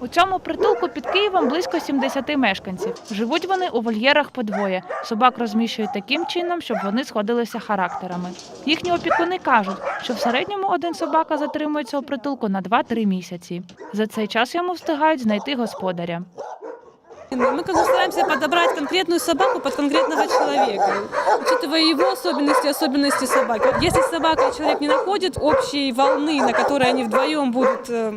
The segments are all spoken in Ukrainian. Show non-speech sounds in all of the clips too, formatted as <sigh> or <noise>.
У цьому притулку під Києвом близько 70 мешканців. Живуть вони у вольєрах по двоє. Собак розміщують таким чином, щоб вони сходилися характерами. Їхні опікуни кажуть, що в середньому один собака затримується у притулку на 2-3 місяці. За цей час йому встигають знайти господаря. Мы как бы стараемся подобрать конкретную собаку под конкретного человека, учитывая его особенности, особенности собаки. Вот Если собака и человек не находят общей волны, на которой они вдвоем будут э,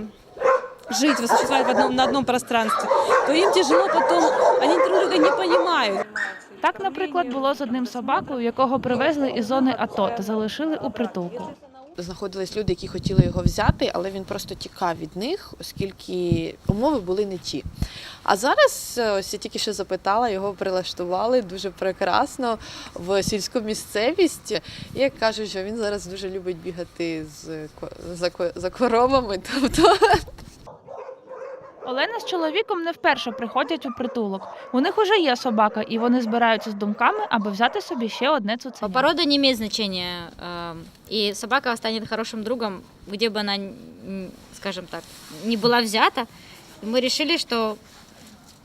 жить, существовать в одном, на одном пространстве, то им тяжело потом, они друг друга не понимают. Так, наприклад, було з одним собакою, якого привезли із зони АТО та залишили у притулку. Знаходились люди, які хотіли його взяти, але він просто тікав від них, оскільки умови були не ті. А зараз, е, ось я тільки що запитала, його прилаштували дуже прекрасно в сільську місцевість. І як кажуть, що він зараз дуже любить бігати з за, за коровами. <laughs> Тобто Олена з чоловіком не вперше приходять у притулок. У них уже є собака, і вони збираються з думками, аби взяти собі ще одне цуценя. Порода не имеет значения, э, и собака станет хорошим другом, где бы она, н- скажем так, не была взята. И мы решили, что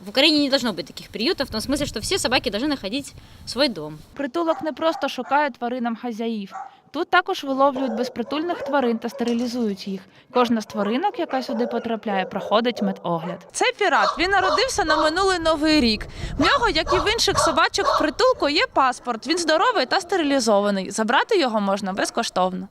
в Украине не должно быть таких приютов, в том смысле, что все собаки должны находить свой дом. Притулок не просто шукає тваринам хазяїв. Тут також виловлюють безпритульних тварин та стерилізують їх. Кожна з тваринок, яка сюди потрапляє, проходить медогляд. Цей пірат він народився на минулий новий рік. В нього, як і в інших собачок в притулку, є паспорт. Він здоровий та стерилізований. Забрати його можна безкоштовно.